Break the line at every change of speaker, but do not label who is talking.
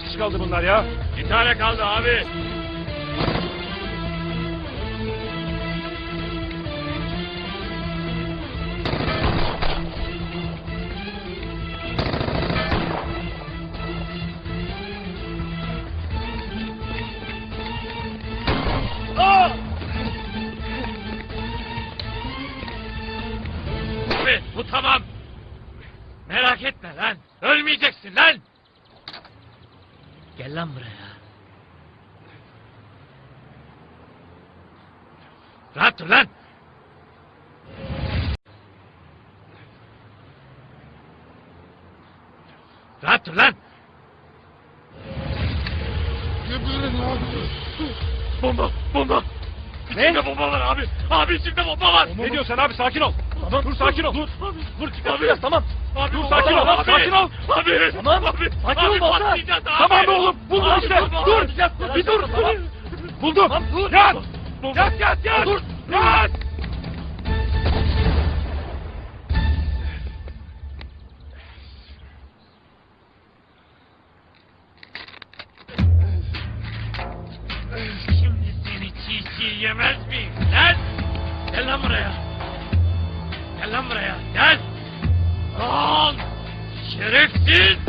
kişi kaldı bunlar ya?
Bir tane kaldı abi. Abi bu tamam. Merak etme lan. Ölmeyeceksin lan. Gel lan buraya. Rahat dur lan. Rahat dur lan. Bomba, bomba. İçinde bomba var abi. Abi içinde bomba var.
Ne diyorsun sen abi sakin ol.
Tamam,
Dur sakin ol.
Dur,
Dur. Dur
Abi.
çıkartacağız tamam.
Abi,
Dur sakin ol. Abi, sakin ol.
Abi.
Tamam.
Abi.
Sakin ol
abi.
Tamam oğlum. Buldum işte. Dur. Bir dur. Buldum. Yat. Yat yat yat.
Dur. Çiğ yemez miyim lan? Gel lan buraya. Gel lan buraya. Gel. Lan. Şerefsiz.